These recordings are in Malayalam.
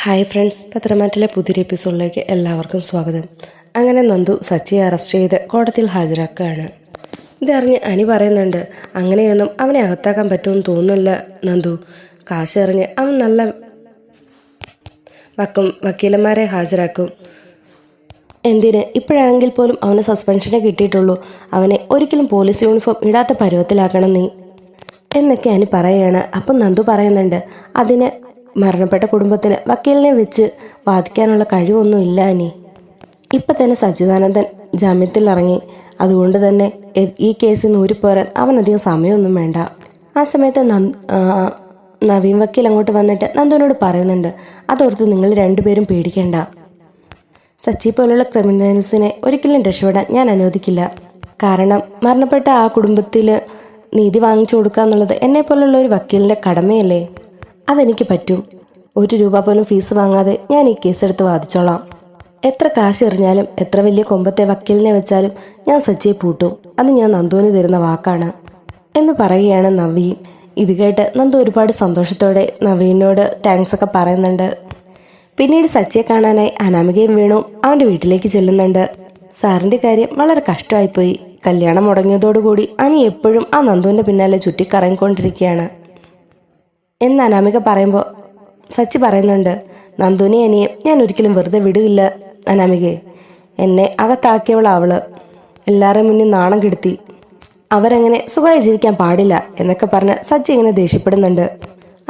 ഹായ് ഫ്രണ്ട്സ് പത്രമാറ്റിലെ പുതിയൊരു എപ്പിസോഡിലേക്ക് എല്ലാവർക്കും സ്വാഗതം. അങ്ങനെ നന്ദു സച്ചിയെ അറസ്റ്റ് ചെയ്ത് കോടതിയിൽ ഹാജരാക്കുകയാണ്. ഇതറിഞ്ഞ് അനി പറയുന്നുണ്ട് അങ്ങനെയൊന്നും അവനെ അകത്താക്കാൻ പറ്റുമെന്ന് തോന്നുന്നില്ല നന്ദു. കാശ് എറിഞ്ഞ് അവൻ നല്ല വക്കും വക്കീലന്മാരെ ഹാജരാക്കും. എന്തിന്? ഇപ്പോഴാണെങ്കിൽ പോലും അവന് സസ്പെൻഷനെ കിട്ടിയിട്ടുള്ളൂ. അവനെ ഒരിക്കലും പോലീസ് യൂണിഫോം ഇടാത്ത പരുവത്തിലാക്കണം നീ എന്നൊക്കെ അനി പറയുകയാണ് അപ്പം നന്ദു പറയുന്നുണ്ട് അതിന് മരണപ്പെട്ട കുടുംബത്തിന് വക്കീലിനെ വെച്ച് വാദിക്കാനുള്ള കഴിവൊന്നും ഇല്ല അനി. ഇപ്പം തന്നെ സച്ചിദാനന്ദൻ ജാമ്യത്തിൽ ഇറങ്ങി. അതുകൊണ്ട് തന്നെ ഈ കേസിൽ നിന്ന് ഊരിപ്പോരാൻ അവനധികം സമയമൊന്നും വേണ്ട. ആ സമയത്ത് നവീൻ വക്കീൽ അങ്ങോട്ട് വന്നിട്ട് നന്ദുവിനോട് പറയുന്നുണ്ട് അതോർത്ത് നിങ്ങൾ രണ്ടുപേരും പേടിക്കേണ്ട. സച്ചി പോലുള്ള ക്രിമിനൽസിനെ ഒരിക്കലും രക്ഷപ്പെടാൻ ഞാൻ അനുവദിക്കില്ല. കാരണം മരണപ്പെട്ട ആ കുടുംബത്തിൽ നീതി വാങ്ങിച്ചു കൊടുക്കുക എന്നുള്ളത് എന്നെ പോലുള്ള ഒരു വക്കീലിന്റെ കടമയല്ലേ? അതെനിക്ക് പറ്റും. ഒരു രൂപ പോലും ഫീസ് വാങ്ങാതെ ഞാൻ ഈ കേസ് എടുത്ത് വാദിച്ചോളാം. എത്ര കാശ് എറിഞ്ഞാലും എത്ര വലിയ കൊമ്പത്തെ വക്കീലിനെ വെച്ചാലും ഞാൻ സച്ചിയെ പൂട്ടും. അത് ഞാൻ നന്ദുവിന് തരുന്ന വാക്കാണ്. എന്ന് പറയുകയാണ് നവീൻ ഇത് കേട്ട് നന്ദു ഒരുപാട് സന്തോഷത്തോടെ നവീനോട് താങ്ക്സ് ഒക്കെ പറയുന്നുണ്ട്. പിന്നീട് സച്ചിയെ കാണാനായി അനാമികയും വീണു അവന്റെ വീട്ടിലേക്ക് ചെല്ലുന്നുണ്ട്. സാറിന്റെ കാര്യം വളരെ കഷ്ടമായിപ്പോയി. കല്യാണം മുടങ്ങിയതോടുകൂടി അനി എപ്പോഴും ആ നന്ദുവിന്റെ പിന്നാലെ ചുറ്റിക്കറങ്ങിക്കൊണ്ടിരിക്കുകയാണ്. എന്ന് അനാമിക പറയുമ്പോൾ സച്ചി പറയുന്നുണ്ട് നന്ദുനി അനിയെ ഞാൻ ഒരിക്കലും വെറുതെ വിടില്ല അനാമികയെ എന്നെ അകത്താക്കിയവൾ അവൾ. എല്ലാവരും മുന്നിൽ നാണം കെടുത്തി. അവരങ്ങനെ സുഖമായി ജീവിക്കാൻ പാടില്ല എന്നൊക്കെ പറഞ്ഞ് സച്ചി ഇങ്ങനെ ദേഷ്യപ്പെടുന്നുണ്ട്.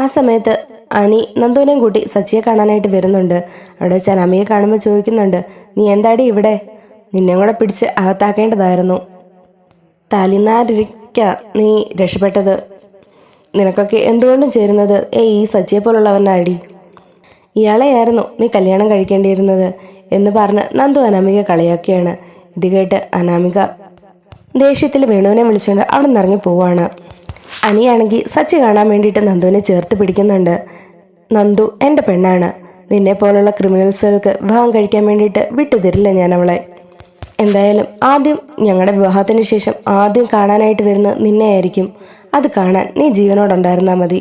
ആ സമയത്ത് അനി നന്ദുവിനെയും കൂട്ടി സച്ചിയെ കാണാനായിട്ട് വരുന്നുണ്ട്. അവിടെ വെച്ച് അനാമിയെ കാണുമ്പോൾ ചോദിക്കുന്നുണ്ട് നീ എന്താടി ഇവിടെ? നിന്നെ കൂടെ പിടിച്ച് അകത്താക്കേണ്ടതായിരുന്നു. തലിനാരിക്ക നീ രക്ഷപ്പെട്ടത്. നിനക്കൊക്കെ എന്തുകൊണ്ടും ചേരുന്നത്? ഏ ഈ സജ്ജയെ പോലുള്ളവനാടി. ഇയാളെയായിരുന്നു നീ കല്യാണം കഴിക്കേണ്ടിയിരുന്നത് എന്ന് പറഞ്ഞ് നന്ദു അനാമിക കളിയാക്കിയാണ്. ഇത് കേട്ട് അനാമിക ദേഷ്യത്തിൽ വേണുവിനെ വിളിച്ചുകൊണ്ട് അവിടെ നിന്ന് ഇറങ്ങി പോവാണ്. അനിയാണെങ്കിൽ സച്ചി കാണാൻ വേണ്ടിയിട്ട് നന്ദുവിനെ ചേർത്ത് പിടിക്കുന്നുണ്ട്. നന്ദു എന്റെ പെണ്ണാണ്. നിന്നെ പോലുള്ള ക്രിമിനൽസുകൾക്ക് വിവാഹം കഴിക്കാൻ വേണ്ടിയിട്ട് വിട്ടുതരില്ല ഞാൻ അവളെ എന്തായാലും ആദ്യം ഞങ്ങളുടെ വിവാഹത്തിന് ശേഷം ആദ്യം കാണാനായിട്ട് വരുന്നത് നിന്നെ ആയിരിക്കും അത് കാണാൻ നീ ജീവനോടുണ്ടായിരുന്നാൽ മതി.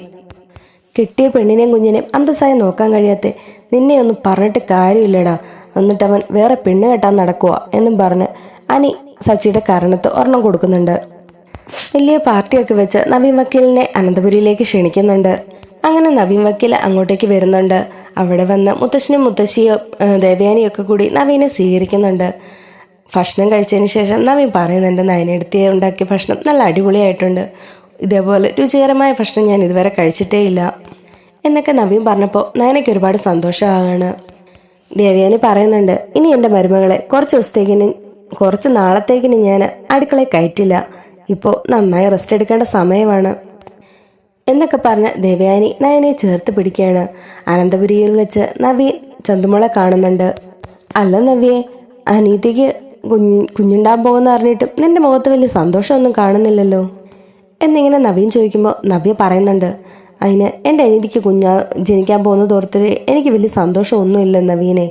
കിട്ടിയ പെണ്ണിനെയും കുഞ്ഞിനെയും അന്തസ്സായി നോക്കാൻ കഴിയാത്ത നിന്നെ ഒന്നും പറഞ്ഞിട്ട് കാര്യമില്ലടാ. എന്നിട്ട് അവൻ വേറെ പെണ്ണ് കെട്ടാൻ നടക്കുക എന്നും പറഞ്ഞ് അനി സച്ചിയുടെ കാരണത്ത് ഒരെണ്ണം കൊടുക്കുന്നുണ്ട്. വലിയ പാർട്ടിയൊക്കെ വെച്ച് നവീൻ വക്കീലിനെ അനന്തപുരിയിലേക്ക് ക്ഷണിക്കുന്നുണ്ട്. അങ്ങനെ നവീൻ വക്കീൽ അങ്ങോട്ടേക്ക് വരുന്നുണ്ട്. അവിടെ വന്ന് മുത്തശ്ശനും മുത്തശ്ശിയും ദേവയാനിയൊക്കെ കൂടി നവീനെ സ്വീകരിക്കുന്നുണ്ട്. ഭക്ഷണം കഴിച്ചതിന് ശേഷം നവീൻ പറയുന്നുണ്ട് നയനെടുത്തി ഉണ്ടാക്കിയ ഭക്ഷണം നല്ല അടിപൊളിയായിട്ടുണ്ട്. ഇതേപോലെ രുചികരമായ ഭക്ഷണം ഞാൻ ഇതുവരെ കഴിച്ചിട്ടേ ഇല്ല. എന്നൊക്കെ നവീൻ പറഞ്ഞപ്പോൾ നയനയ്ക്ക് ഒരുപാട് സന്തോഷമാകാണ് ദേവയാനി പറയുന്നുണ്ട് ഇനി എന്റെ മരുമകളെ കുറച്ച് ദിവസത്തേക്കിന് കുറച്ച് നാളത്തേക്കിന് ഞാൻ അടുക്കളയിൽ കയറ്റില്ല. ഇപ്പോൾ നന്നായി റെസ്റ്റ് എടുക്കേണ്ട സമയമാണ്. എന്നൊക്കെ പറഞ്ഞ് ദേവയാനി നയനെ ചേർത്ത് പിടിക്കുകയാണ്. അനന്തപുരിയിൽ വെച്ച് നവീൻ ചന്തുമോളെ കാണുന്നുണ്ട്. അല്ല നവ്യെ അനീതിക്ക് കുഞ്ഞ് കുഞ്ഞുണ്ടാൻ പോകുന്ന അറിഞ്ഞിട്ടും നിന്റെ മുഖത്ത് വലിയ സന്തോഷമൊന്നും കാണുന്നില്ലല്ലോ. എന്നിങ്ങനെ നവീൻ ചോദിക്കുമ്പോൾ നവ്യ പറയുന്നുണ്ട് അതിന് എന്റെ അനീതിക്ക് കുഞ്ഞാ ജനിക്കാൻ പോകുന്നത് ഓർത്തിട്ട് എനിക്ക് വലിയ സന്തോഷമൊന്നുമില്ല നവീനെ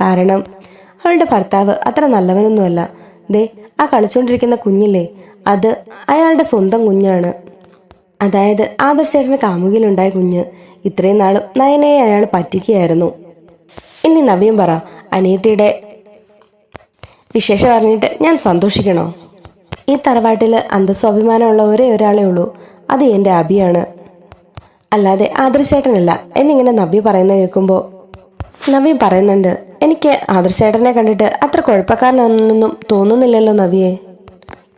കാരണം അവളുടെ ഭർത്താവ് അത്ര നല്ലവനൊന്നുമല്ല. ദേ ആ കളിച്ചുകൊണ്ടിരിക്കുന്ന കുഞ്ഞില്ലേ അത് അയാളുടെ സ്വന്തം കുഞ്ഞാണ്. അതായത് ആദർശേട്ടന്റെ കാമുകിലുണ്ടായ കുഞ്ഞ് ഇത്രയും നാളും നയനയെ അയാൾ പറ്റിക്കുകയായിരുന്നു. ഇനി നവ്യം പറ അനിയത്തിയുടെ വിശേഷം അറിഞ്ഞിട്ട് ഞാൻ സന്തോഷിക്കണോ? ഈ തറവാട്ടിൽ അന്തസ്വാഭിമാനമുള്ള ഒരേ ഒരാളേ ഉള്ളൂ. അത് എന്റെ അബിയാണ്. അല്ലാതെ ആദർശേട്ടനല്ല. എന്നിങ്ങനെ നവ്യ പറയുന്ന കേൾക്കുമ്പോൾ നവ്യ പറയുന്നുണ്ട് എനിക്ക് ആദർശേട്ടനെ കണ്ടിട്ട് അത്ര കുഴപ്പക്കാരനൊന്നും തോന്നുന്നില്ലല്ലോ നവ്യേ.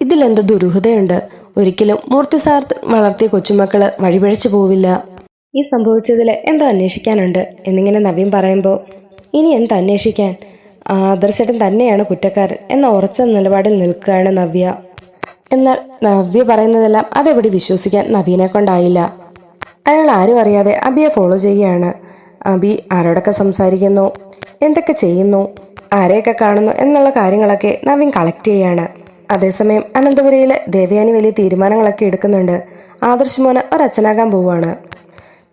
ഇതിലെന്തോ ദുരൂഹതയുണ്ട്. ഒരിക്കലും മൂർത്തി സാർ വളർത്തിയ കൊച്ചുമക്കൾ വഴിപിഴച്ചു പോവില്ല. ഈ സംഭവിച്ചതിൽ എന്തോ അന്വേഷിക്കാനുണ്ട്. എന്നിങ്ങനെ നവീൻ പറയുമ്പോൾ ഇനി എന്ത് അന്വേഷിക്കാൻ? ആദർശേട്ടൻ തന്നെയാണ് കുറ്റക്കാരൻ എന്ന ഉറച്ച നിലപാടിൽ നിൽക്കുകയാണ് നവ്യ. എന്നാൽ നവ്യ പറയുന്നതെല്ലാം അതെവിടെ വിശ്വസിക്കാൻ നവീനെ കൊണ്ടായില്ല. അയാൾ ആരും അറിയാതെ അബിയെ ഫോളോ ചെയ്യുകയാണ്. അബി ആരോടൊക്കെ സംസാരിക്കുന്നു? എന്തൊക്കെ ചെയ്യുന്നു? ആരെയൊക്കെ കാണുന്നു? എന്നുള്ള കാര്യങ്ങളൊക്കെ നവീൻ കളക്ട് ചെയ്യാണ്. അതേസമയം അനന്തപുരയിലെ ദേവയാനി വലിയ തീരുമാനങ്ങളൊക്കെ എടുക്കുന്നുണ്ട്. ആദർശ് മോന് ഒരച്ഛനാകാൻ പോവുകയാണ്.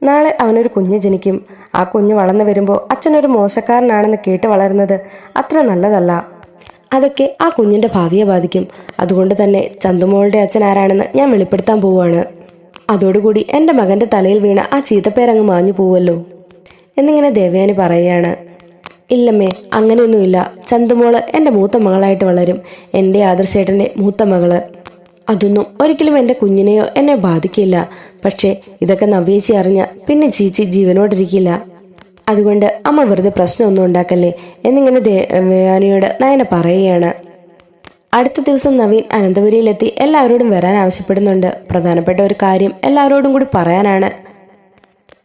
നാളെ അവനൊരു കുഞ്ഞ് ജനിക്കും. ആ കുഞ്ഞ് വളർന്നു വരുമ്പോൾ അച്ഛനൊരു മോശക്കാരനാണെന്ന് കേട്ട് വളരുന്നത് അത്ര നല്ലതല്ല. അതൊക്കെ ആ കുഞ്ഞിന്റെ ഭാവിയെ ബാധിക്കും. അതുകൊണ്ട് തന്നെ ചന്തുമോളുടെ അച്ഛൻ ആരാണെന്ന് ഞാൻ വെളിപ്പെടുത്താൻ പോവുകയാണ്. അതോടുകൂടി എന്റെ മകന്റെ തലയിൽ വീണ ആ ചീത്തപ്പേരങ്ങ് മാഞ്ഞു പോവല്ലോ എന്നിങ്ങനെ ദേവയാനി പറയുകയാണ് ഇല്ലമ്മേ അങ്ങനെയൊന്നുമില്ല. ചന്തുമോൾ എന്റെ മൂത്ത മകളായിട്ട് വളരും. എന്റെ ആദർശേട്ടന്റെ മൂത്ത മകൾ. അതൊന്നും ഒരിക്കലും എന്റെ കുഞ്ഞിനെയോ എന്നെ ബാധിക്കില്ല. പക്ഷേ ഇതൊക്കെ നവ്യേച്ചി അറിഞ്ഞ പിന്നെ ചീച്ചി ജീവനോടിരിക്കില്ല. അതുകൊണ്ട് അമ്മ വെറുതെ പ്രശ്നമൊന്നും ഉണ്ടാക്കല്ലേ എന്നിങ്ങനെ ദേവയാനിയോട് നയന പറയുകയാണ്. അടുത്ത ദിവസം നവീൻ അനന്തപുരിയിലെത്തി എല്ലാവരോടും വരാൻ ആവശ്യപ്പെടുന്നുണ്ട്. പ്രധാനപ്പെട്ട ഒരു കാര്യം എല്ലാവരോടും കൂടി പറയാനാണ്.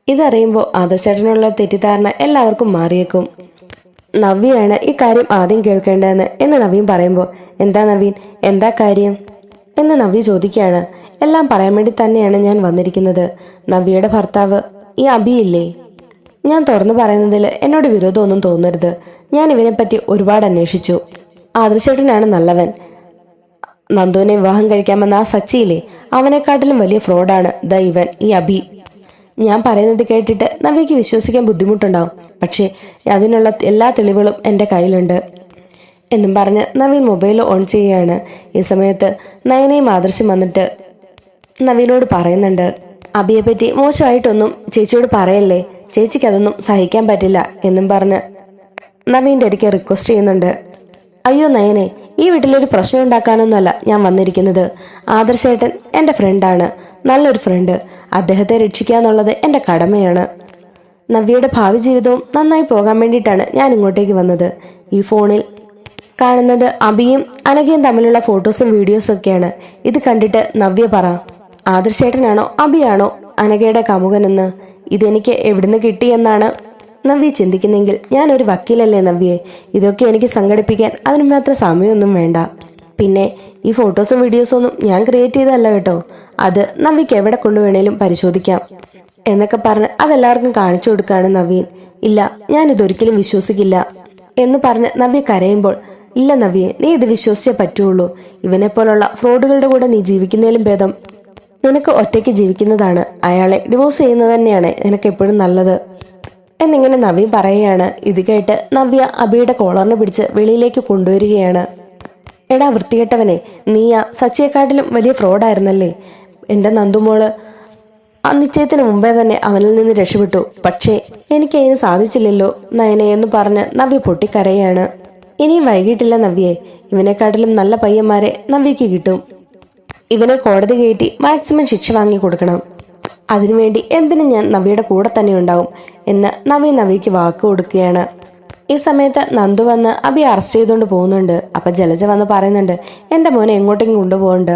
ഇതറിയുമ്പോൾ ആദർശേട്ടനുള്ള തെറ്റിദ്ധാരണ എല്ലാവർക്കും മാറിയേക്കും. നവ്യാണ് ഈ കാര്യം ആദ്യം കേൾക്കേണ്ടതെന്ന് എന്ന് നവീൻ പറയുമ്പോൾ എന്താ നവീൻ? എന്താ കാര്യം? എന്ന് നവ്യ ചോദിക്കുകയാണ്. എല്ലാം പറയാൻ വേണ്ടി തന്നെയാണ് ഞാൻ വന്നിരിക്കുന്നത്. നവ്യയുടെ ഭർത്താവ് ഈ അബിയില്ലേ ഞാൻ തുറന്നു പറയുന്നതിൽ എന്നോട് വിരോധമൊന്നും തോന്നരുത്. ഞാൻ ഇവനെപ്പറ്റി ഒരുപാട് അന്വേഷിച്ചു. ആദർശേട്ടനാണ് നല്ലവൻ. നന്ദുവിനെ വിവാഹം കഴിക്കാമെന്ന ആ സച്ചിയിലെ അവനെക്കാട്ടിലും വലിയ ഫ്രോഡാണ് ദ ഇവൻ ഈ അഭി. ഞാൻ പറയുന്നത് കേട്ടിട്ട് നവ്യയ്ക്ക് വിശ്വസിക്കാൻ ബുദ്ധിമുട്ടുണ്ടാവും. പക്ഷേ അതിനുള്ള എല്ലാ തെളിവുകളും എന്റെ കയ്യിലുണ്ട്. എന്നും പറഞ്ഞ് നവീൻ മൊബൈൽ ഓൺ ചെയ്യുകയാണ്. ഈ സമയത്ത് നയനയും ആദർശം വന്നിട്ട് നവീനോട് പറയുന്നുണ്ട്. അബിയെപ്പറ്റി മോശമായിട്ടൊന്നും ചേച്ചിയോട് പറയല്ലേ? ചേച്ചിക്ക് അതൊന്നും സഹിക്കാൻ പറ്റില്ല എന്നും പറഞ്ഞ് നവീന്റെ അടുക്കെ റിക്വസ്റ്റ് ചെയ്യുന്നുണ്ട്. അയ്യോ നയനെ ഈ വീട്ടിലൊരു പ്രശ്നം ഉണ്ടാക്കാനൊന്നുമല്ല ഞാൻ വന്നിരിക്കുന്നത്. ആദർശേട്ടൻ എന്റെ ഫ്രണ്ടാണ് നല്ലൊരു ഫ്രണ്ട് അദ്ദേഹത്തെ രക്ഷിക്കുക എന്നുള്ളത് എന്റെ കടമയാണ്. നവ്യയുടെ ഭാവി ജീവിതവും നന്നായി പോകാൻ വേണ്ടിയിട്ടാണ് ഞാൻ ഇങ്ങോട്ടേക്ക് വന്നത്. ഈ ഫോണിൽ കാണുന്നത് അബിയും അനഘയും തമ്മിലുള്ള ഫോട്ടോസും വീഡിയോസും ഒക്കെയാണ്. ഇത് കണ്ടിട്ട് നവ്യ പറ ആദർശേട്ടനാണോ അബിയാണോ അനഘയുടെ കാമുകനെന്ന് ഇതെനിക്ക് എവിടുന്ന് കിട്ടിയെന്നാണ് നവ്യ ചിന്തിക്കുന്നെങ്കിൽ ഞാൻ ഒരു വക്കീലല്ലേ നവ്യെ? ഇതൊക്കെ എനിക്ക് സംഘടിപ്പിക്കാൻ അതിന് മാത്രം സമയമൊന്നും വേണ്ട. പിന്നെ ഈ ഫോട്ടോസും വീഡിയോസും ഒന്നും ഞാൻ ക്രിയേറ്റ് ചെയ്തതല്ല കേട്ടോ. അത് നവ്യക്ക് എവിടെ കൊണ്ടുവേണേലും പരിശോധിക്കാം. എന്നൊക്കെ പറഞ്ഞ് അതെല്ലാവർക്കും കാണിച്ചു കൊടുക്കുകയാണ് നവീൻ ഇല്ല ഞാൻ ഇതൊരിക്കലും വിശ്വസിക്കില്ല എന്ന് പറഞ്ഞ് നവ്യ കരയുമ്പോൾ ഇല്ല നവ്യെ നീ ഇത് വിശ്വസിച്ചേ പറ്റുള്ളൂ. ഇവനെ പോലുള്ള ഫ്രോഡുകളുടെ കൂടെ നീ ജീവിക്കുന്നതിലും ഭേദം. നിനക്ക് ഒറ്റയ്ക്ക് ജീവിക്കുന്നതാണ്. അയാളെ ഡിവോഴ്സ് ചെയ്യുന്നത് തന്നെയാണ് നിനക്ക് എപ്പോഴും നല്ലത്. എന്നിങ്ങനെ നവ്യ പറയുകയാണ്. ഇത് കേട്ട് നവ്യ അബിയുടെ കോളറിനെ പിടിച്ച് വെളിയിലേക്ക് കൊണ്ടുവരികയാണ്. എടാ വൃത്തികെട്ടവനെ നീയാ സച്ചിയെക്കാട്ടിലും വലിയ ഫ്രോഡായിരുന്നല്ലേ? എന്റെ നന്ദുമോൾ ആ നിശ്ചയത്തിന് മുമ്പേ തന്നെ അവനിൽ നിന്ന് രക്ഷപ്പെട്ടു. പക്ഷേ എനിക്ക് അതിന് സാധിച്ചില്ലല്ലോ എന്ന് പറഞ്ഞ് നവ്യ പൊട്ടിക്കരയാണ്. ഇനിയും വൈകിട്ടില്ല നവ്യെ. ഇവനെക്കാട്ടിലും നല്ല പയ്യന്മാരെ നവ്യക്ക് കിട്ടും. ഇവനെ കോടതി കയറ്റി മാക്സിമം ശിക്ഷ വാങ്ങി കൊടുക്കണം. അതിനുവേണ്ടി എന്തിനും ഞാൻ നവിയുടെ കൂടെ തന്നെ ഉണ്ടാവും എന്ന് നവി നവിക്ക് വാക്ക് കൊടുക്കുകയാണ്. ഈ സമയത്ത് നന്ദു വന്ന് അഭി അറസ്റ്റ് ചെയ്തുകൊണ്ട് പോകുന്നുണ്ട്. അപ്പൊ ജലജ വന്ന് പറയുന്നുണ്ട് എന്റെ മോനെ എങ്ങോട്ടെങ്കിലും കൊണ്ടുപോകണ്ട.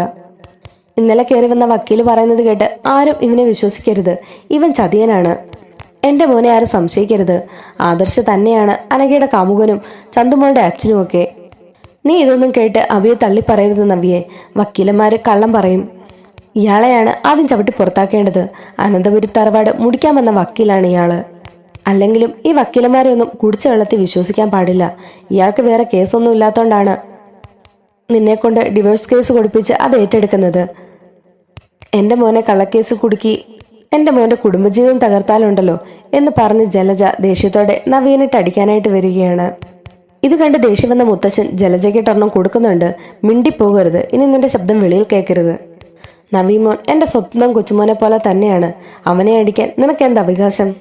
ഇന്നലെ കയറി വന്ന വക്കീൽ പറയുന്നത് കേട്ട് ആരും ഇവനെ വിശ്വസിക്കരുത്. ഇവൻ ചതിയനാണ്. എന്റെ മോനെ ആരും സംശയിക്കരുത്. ആദർശ തന്നെയാണ് അനഘയുടെ കാമുകനും ചന്തുമോളുടെ അച്ഛനുമൊക്കെ. നീ ഇതൊന്നും കേട്ട് അവിയെ തള്ളി പറയരുത് നവിയെ. വക്കീലന്മാര് കള്ളം പറയും. ഇയാളെയാണ് ആദ്യം ചവിട്ടി പുറത്താക്കേണ്ടത്. അനന്തപുരി തറവാട് മുടിക്കാൻ വന്ന വക്കീലാണ് ഇയാൾ. അല്ലെങ്കിലും ഈ വക്കീലന്മാരെ ഒന്നും കുടിച്ച വെള്ളത്തിൽ വിശ്വസിക്കാൻ പാടില്ല. ഇയാൾക്ക് വേറെ കേസൊന്നും ഇല്ലാത്തോണ്ടാണ് നിന്നെ കൊണ്ട് ഡിവോഴ്സ് കേസ് കൊടുപ്പിച്ച് അത് ഏറ്റെടുക്കുന്നത്. എന്റെ മോനെ കള്ളക്കേസ് കുടുക്കി എന്റെ മോന്റെ കുടുംബജീവിതം തകർത്താലുണ്ടല്ലോ എന്ന് പറഞ്ഞ് ജലജ ദേഷ്യത്തോടെ നവീനിട്ട് അടിക്കാനായിട്ട് വരികയാണ്. ഇത് കണ്ട് ദേഷ്യം വന്ന മുത്തശ്ശൻ ജലജയ്ക്കിട്ടൊരെണ്ണം കൊടുക്കുന്നുണ്ട്. മിണ്ടിപ്പോകരുത്. ഇനി നിന്റെ ശബ്ദം വെളിയിൽ കേൾക്കരുത് നവീമോൻ എന്റെ സ്വന്തം കൊച്ചുമോനെ പോലെ തന്നെയാണ്. അവനെ അടിക്കാൻ നിനക്ക് എന്ത് അവകാശം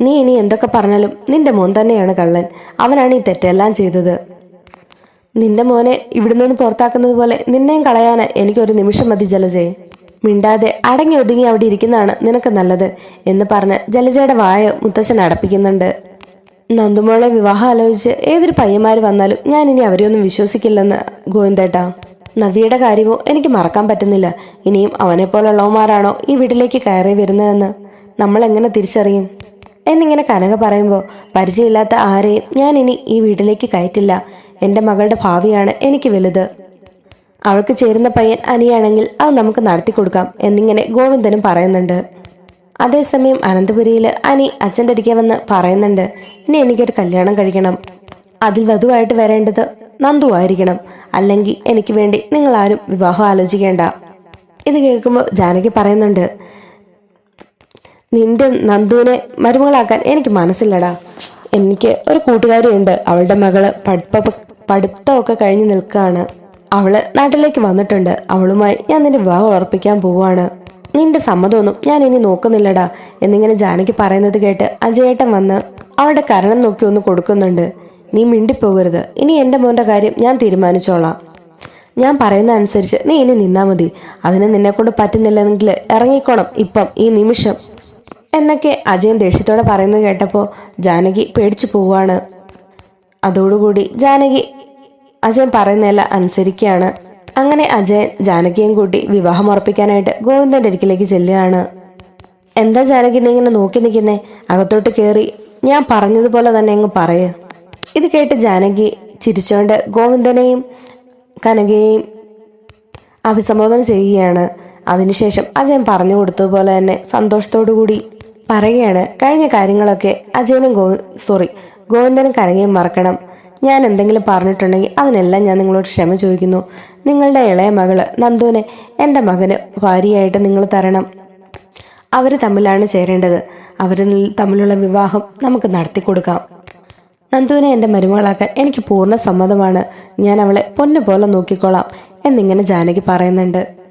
നീ ഇനി എന്തൊക്കെ പറഞ്ഞാലും നിന്റെ മോൻ തന്നെയാണ് കള്ളൻ. അവനാണ് ഈ തെറ്റെല്ലാം ചെയ്തത്. നിന്റെ മോനെ ഇവിടെ നിന്ന് പുറത്താക്കുന്നത് പോലെ നിന്നെയും കളയാന് എനിക്കൊരു നിമിഷം മതി ജലജയെ. മിണ്ടാതെ അടങ്ങി ഒതുങ്ങി അവിടെ ഇരിക്കുന്നതാണ് നിനക്ക് നല്ലത് എന്ന് പറഞ്ഞ് ജലജയുടെ വായ മുത്തശ്ശൻ അടപ്പിക്കുന്നുണ്ട്. നന്ദുമോളെ വിവാഹം ആലോചിച്ച് ഏതൊരു പയ്യന്മാര് വന്നാലും ഞാൻ ഇനി അവരെയൊന്നും വിശ്വസിക്കില്ലെന്ന് ഗോവിന്ദേട്ടാ. നവിയുടെ കാര്യമോ എനിക്ക് മറക്കാൻ പറ്റുന്നില്ല. ഇനിയും അവനെ പോലുള്ളവന്മാരാണോ ഈ വീട്ടിലേക്ക് കയറി വരുന്നതെന്ന് നമ്മൾ എങ്ങനെ തിരിച്ചറിയും? എന്നിങ്ങനെ കനക പറയുമ്പോൾ പരിചയമില്ലാത്ത ആരെയും ഞാൻ ഇനി ഈ വീട്ടിലേക്ക് കയറ്റില്ല. എന്റെ മകളുടെ ഭാവിയാണ് എനിക്ക് വലുത്. അവൾക്ക് ചേരുന്ന പയ്യൻ അനിയാണെങ്കിൽ അത് നമുക്ക് നടത്തി കൊടുക്കാം എന്നിങ്ങനെ ഗോവിന്ദനും പറയുന്നുണ്ട്. അതേസമയം അനന്തപുരിയിൽ അനി അച്ഛന്റെ അടുക്കെ വന്ന് പറയുന്നുണ്ട് ഇനി എനിക്കൊരു കല്യാണം കഴിക്കണം. അതിൽ വധുവായിട്ട് വരേണ്ടത് നന്ദു ആയിരിക്കണം. അല്ലെങ്കിൽ എനിക്ക് വേണ്ടി നിങ്ങൾ ആരും വിവാഹം ആലോചിക്കേണ്ട. ഇത് കേൾക്കുമ്പോൾ ജാനകി പറയുന്നുണ്ട് നിന്റെ നന്ദുവിനെ മരുമകളാക്കാൻ എനിക്ക് മനസ്സില്ലടാ. എനിക്ക് ഒരു കൂട്ടുകാരിയുണ്ട്. അവളുടെ മകൾ പഠിപ്പ പഠിത്തമൊക്കെ കഴിഞ്ഞ് നിൽക്കുകയാണ്. അവൾ നാട്ടിലേക്ക് വന്നിട്ടുണ്ട്. അവളുമായി ഞാൻ നിന്റെ വിവാഹം ഉറപ്പിക്കാൻ പോവാണ് നിന്റെ സമ്മതമൊന്നും ഞാൻ ഇനി നോക്കുന്നില്ലടാ എന്നിങ്ങനെ ജാനകി പറയുന്നത് കേട്ട് അജയേട്ടൻ വന്ന് അവളുടെ കരണം നോക്കി ഒന്ന് കൊടുക്കുന്നുണ്ട്. നീ മിണ്ടിപ്പോകരുത്. ഇനി എന്റെ മോന്റെ കാര്യം ഞാൻ തീരുമാനിച്ചോളാം. ഞാൻ പറയുന്ന അനുസരിച്ച് നീ ഇനി നിന്നാ മതി. അതിന് നിന്നെ കൊണ്ട് പറ്റുന്നില്ലെങ്കിൽ ഇറങ്ങിക്കോണം ഇപ്പം ഈ നിമിഷം. എന്നൊക്കെ അജയൻ ദേഷ്യത്തോടെ പറയുന്നത് കേട്ടപ്പോൾ ജാനകി പേടിച്ചു പോവാണ് അതോടുകൂടി ജാനകി അജയൻ പറയുന്നതെല്ലാം അനുസരിക്കുകയാണ്. അങ്ങനെ അജയൻ ജാനകിയും കൂട്ടി വിവാഹം ഉറപ്പിക്കാനായിട്ട് ഗോവിന്ദന്റെ അടുക്കിലേക്ക് ചെല്ലുകയാണ്. എന്താ ജാനകി നീ ഇങ്ങനെ നോക്കി നിൽക്കുന്നേ? അകത്തോട്ട് കയറി ഞാൻ പറഞ്ഞതുപോലെ തന്നെ അങ്ങ് പറയ്. ഇത് കേട്ട് ജാനകി ചിരിച്ചുകൊണ്ട് ഗോവിന്ദനെയും കനകയെയും അഭിസംബോധന ചെയ്യുകയാണ്. അതിനുശേഷം അജയൻ പറഞ്ഞു കൊടുത്തതുപോലെ തന്നെ സന്തോഷത്തോടു കൂടി പറയുകയാണ്. കഴിഞ്ഞ കാര്യങ്ങളൊക്കെ അജയനും ഗോ സോറി ഗോവിന്ദനും കനകയും മറക്കണം. ഞാൻ എന്തെങ്കിലും പറഞ്ഞിട്ടുണ്ടെങ്കിൽ അതിനെല്ലാം ഞാൻ നിങ്ങളോട് ക്ഷമ ചോദിക്കുന്നു. നിങ്ങളുടെ ഇളയ മകൾ നന്ദുവിനെ എന്റെ മകന് ഭാര്യയായിട്ട് നിങ്ങൾ തരണം. അവർ തമ്മിലാണ് ചേരേണ്ടത്. അവർ തമ്മിലുള്ള വിവാഹം നമുക്ക് നടത്തി കൊടുക്കാം. നന്ദുവിനെ എന്റെ മരുമകളാക്കാൻ എനിക്ക് പൂർണ സമ്മതമാണ്. ഞാൻ അവളെ പൊന്നു പോലെ നോക്കിക്കോളാം എന്നിങ്ങനെ ജാനകി പറയുന്നുണ്ട്.